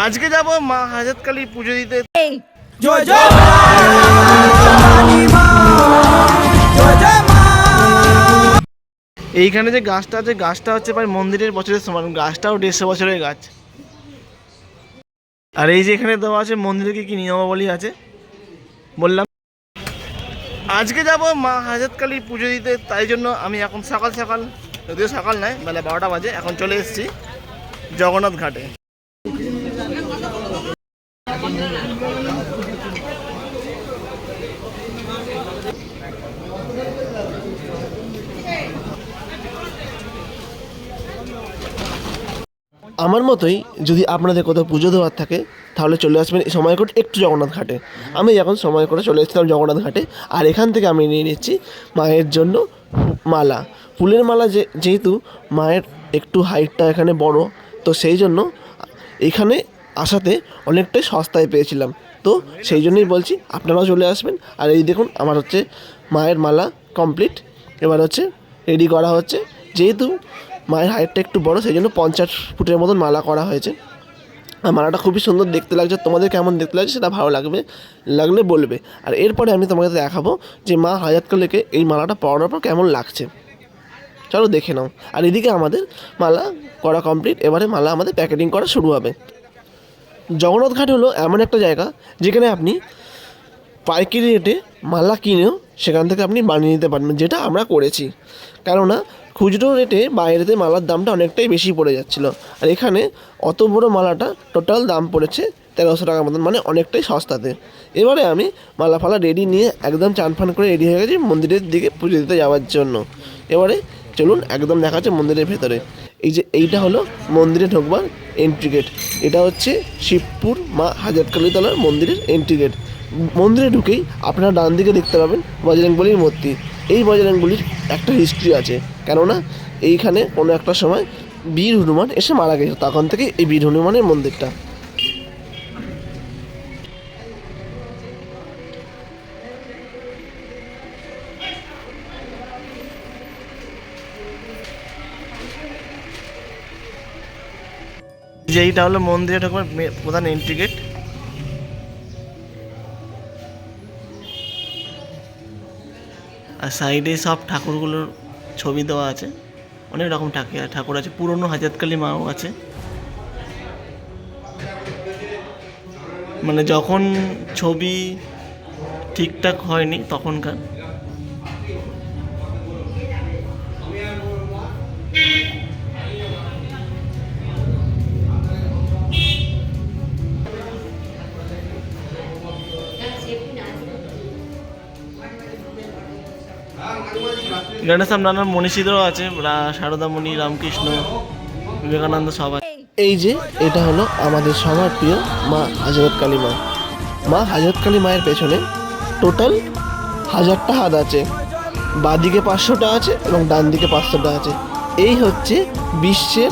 আজকে যাব মা হাজত কালী পুজো দিতে। জয় জয় এইখানে যে গাছটা আছে গাছটা হচ্ছে প্রায় মন্দিরের বছরের সমান গাছটাও দেড়শো বছরের গাছ। আর এই যে এখানে দেওয়া আছে মন্দিরে কি কি নিয়মাবলী আছে? বললাম। আজকে যাব মা হাজত কালী পুজো দিতে তাই জন্য আমি এখন সকাল সকাল যদিও সকাল নয় বেলা বারোটা বাজে এখন চলে এসেছি জগন্নাথ ঘাটে। আমার মতোই যদি আপনাদের কোথাও পুজো দেওয়ার থাকে, তাহলে চলে আসবেন এই সময় করে একটু জগন্নাথ ঘাটে। আমি এখন সময় করে চলে এসেছিলাম জগন্নাথ ঘাটে, আর এখান থেকে আমি নিয়ে নিচ্ছি মায়ের জন্য মালা। ফুলের মালা যে, যেহেতু মায়ের একটু হাইটটা এখানে বড়, তো সেই জন্য এখানে আসাতে অনেকটাই সস্তায় পেয়েছিলাম। তো সেই জন্যই বলছি, আপনারাও চলে আসবেন। আর এই দেখুন, আমার হচ্ছে মায়ের মালা কমপ্লিট এবার হচ্ছে রেডি করা হচ্ছে। যেহেতু মায়ের হাইটটা একটু বড়, সেই জন্য পঞ্চাশ ফুটের মতন মালা করা হয়েছে। আর মালাটা খুবই সুন্দর দেখতে লাগছে। তোমাদের কেমন দেখতে লাগছে সেটা ভালো লাগবে, লাগলে বলবে। আর এরপরে আমি তোমাকে দেখাবো যে মা হায়াত কালীকে এই মালাটা পরানোর পর কেমন লাগছে। চলো দেখে নাও। আর এদিকে আমাদের মালা করা কমপ্লিট এবারে মালা আমাদের প্যাকেটিং করা শুরু হবে। জগন্নাথ ঘাট হলো এমন একটা জায়গা যেখানে আপনি পাইকারি রেটে মালা কিনেও সেখান থেকে আপনি বানিয়ে নিতে পারবেন, যেটা আমরা করেছি। কেননা খুচরো রেটে বাইরেতে মালার দামটা অনেকটাই বেশি পড়ে যাচ্ছিল। আর এখানে অত বড় মালাটা টোটাল দাম পড়েছে তেরোশো টাকার মতন মানে অনেকটাই সস্তাতে। এবারে আমি মালা ফালা রেডি নিয়ে একদম চান ফান করে রেডি হয়ে গেছি মন্দিরের দিকে পুজো দিতে যাওয়ার জন্য। এবারে চলুন একদম দেখা যাচ্ছে মন্দিরের ভেতরে। এই যে এইটা হলো মন্দিরে ঢোকবার এন্ট্রি গেট এটা হচ্ছে শিবপুর মা হাজারকালীতলার মন্দিরের এন্ট্রি গেট মন্দিরে ঢুকেই আপনারা ডান দিকে দেখতে পাবেন বজরংবলির মূর্তি। এই বজরংবলির একটা হিস্ট্রি আছে। কেননা এইখানে কোনো একটা সময় বীর হনুমান এসে মারা গেছে। তখন থেকে এই বীর হনুমানের মন্দিরটা। যে এইটা হলো মন্দিরে মে- প্রধান এন্ট্রি গেট আর সাইডে সব ঠাকুরগুলোর ছবি দেওয়া আছে। অনেক রকম ঠাকুর ঠাকুর আছে। পুরনো হাজাতকালী মাও আছে। মানে যখন ছবি ঠিকঠাক হয়নি তখনকার। এখানে সব নানান মনীষীদেরও আছে রা- সারদা রামকৃষ্ণ, বিবেকানন্দ সব আছে। এই যে, এটা হলো আমাদের সবার প্রিয় মা হাজরত কালী মা। মা হাজরত কালী মায়ের পেছনে টোটাল হাজারটা হাত আছে। বাঁদিকে পাঁচশোটা আছে এবং ডান দিকে পাঁচশোটা আছে। এই হচ্ছে বিশ্বের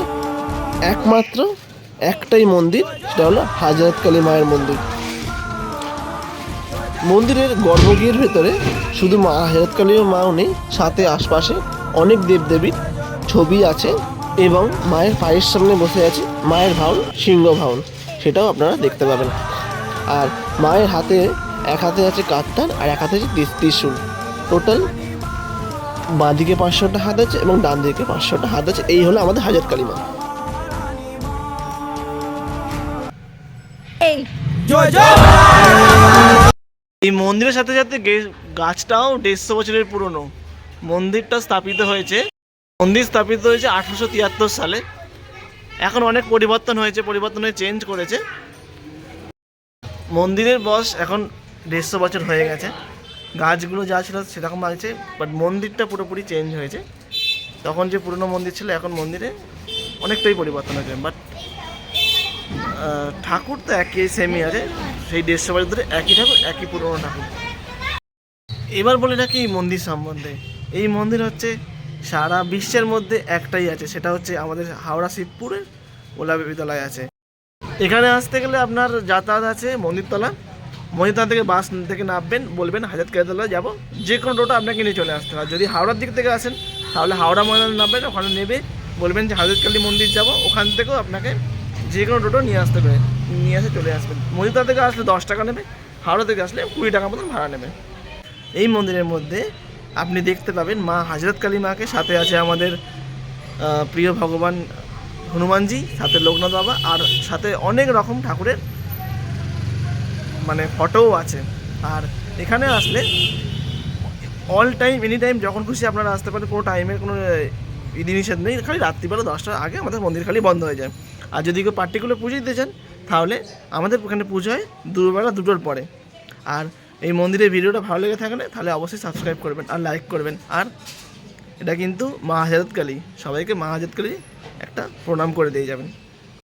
একমাত্র একটাই মন্দির, সেটা হলো হাজরত কালী মায়ের মন্দির। মন্দিরের গর্ভগৃহের ভেতরে শুধু মা হাজরত কালীর মাও নেই সাথে আশপাশে অনেক দেবদেবীর ছবি আছে এবং মায়ের পায়ের সামনে বসে আছে মায়ের ভাউন সিংহ ভাউন সেটাও আপনারা দেখতে পাবেন। আর মায়ের হাতে, এক হাতে আছে কাত্তান আর এক হাতে আছে ত্রিশ- ত্রিশূল। টোটাল বাঁ দিকে পাঁচশোটা হাত আছে এবং ডান দিকে পাঁচশোটা হাত আছে। এই হলো আমাদের হাজরত কালী মা। জয় জয়! এই মন্দিরের সাথে সাথে গাছটাও দেড়শো বছরের পুরনো। মন্দিরটা স্থাপিত হয়েছে। মন্দির স্থাপিত হয়েছে আঠারোশো তিয়াত্তর সালে। এখন অনেক পরিবর্তন হয়েছে পরিবর্তন হয়ে চেঞ্জ করেছে। মন্দিরের বয়স এখন দেড়শো বছর হয়ে গেছে। গাছগুলো যা ছিল সেরকম আছে বাট মন্দিরটা পুরোপুরি চেঞ্জ হয়েছে। তখন যে পুরনো মন্দির ছিল, এখন মন্দিরে অনেকটাই পরিবর্তন হয়েছে। বাট ঠাকুর তো একই সেমই আছে। সেই দেড়শো বছর ধরে একই ঠাকুর, একই পুরনো ঠাকুর। এবার বলে রাখি এই মন্দির সম্বন্ধে। এই মন্দির হচ্ছে সারা বিশ্বের মধ্যে একটাই আছে, সেটা হচ্ছে আমাদের হাওড়া শিবপুরের ওলা বিদ্যালয় আছে। এখানে আসতে গেলে আপনার যাতায়াত আছে মন্দিরতলা। মন্দিরতলা থেকে বাস থেকে নামবেন, বলবেন, হাজার কেতলা যাব। যে কোনো টোটো আপনাকে নিয়ে চলে আসতে হবে। যদি হাওড়ার দিক থেকে আসেন, তাহলে হাওড়া ময়দানে নামবেন, ওখানে নেবে, বলবেন যে হাজরতকালী মন্দির যাব। ওখান থেকেও আপনাকে যে কোনো টোটো নিয়ে আসতে পারে নিয়ে আসে চলে আসবেন। মন্দিরটা থেকে আসলে দশ টাকা নেবে, হাওড়া থেকে আসলে কুড়ি টাকা মতন ভাড়া নেবে। এই মন্দিরের মধ্যে আপনি দেখতে পাবেন মা হাজরত কালী মাকে, সাথে আছে আমাদের প্রিয় ভগবান হনুমানজি, সাথে লোকনাথ বাবা, আর সাথে অনেক রকম ঠাকুরের মানে ফটোও আছে। আর এখানে আসলে অল টাইম এনি টাইম যখন খুশি আপনারা আসতে পারেন, কোনো টাইমের কোনো বিধি নিষেধ নেই, খালি রাত্রিবেলা দশটার আগে আমাদের মন্দির খালি বন্ধ হয়ে যায়। আর যদি কেউ পার্টিকুলার পুজো দিতে চান তাহলে আমাদের এখানে পুজো হয় দুবেলা দুটোর পরে। আর এই মন্দিরের ভিডিওটা ভালো লেগে থাকলে তাহলে অবশ্যই সাবস্ক্রাইব করবেন আর লাইক করবেন। আর এটা কিন্তু মা হাজরতকালী, সবাইকে মা হাজরতকালী একটা প্রণাম করে দিয়ে যাবেন।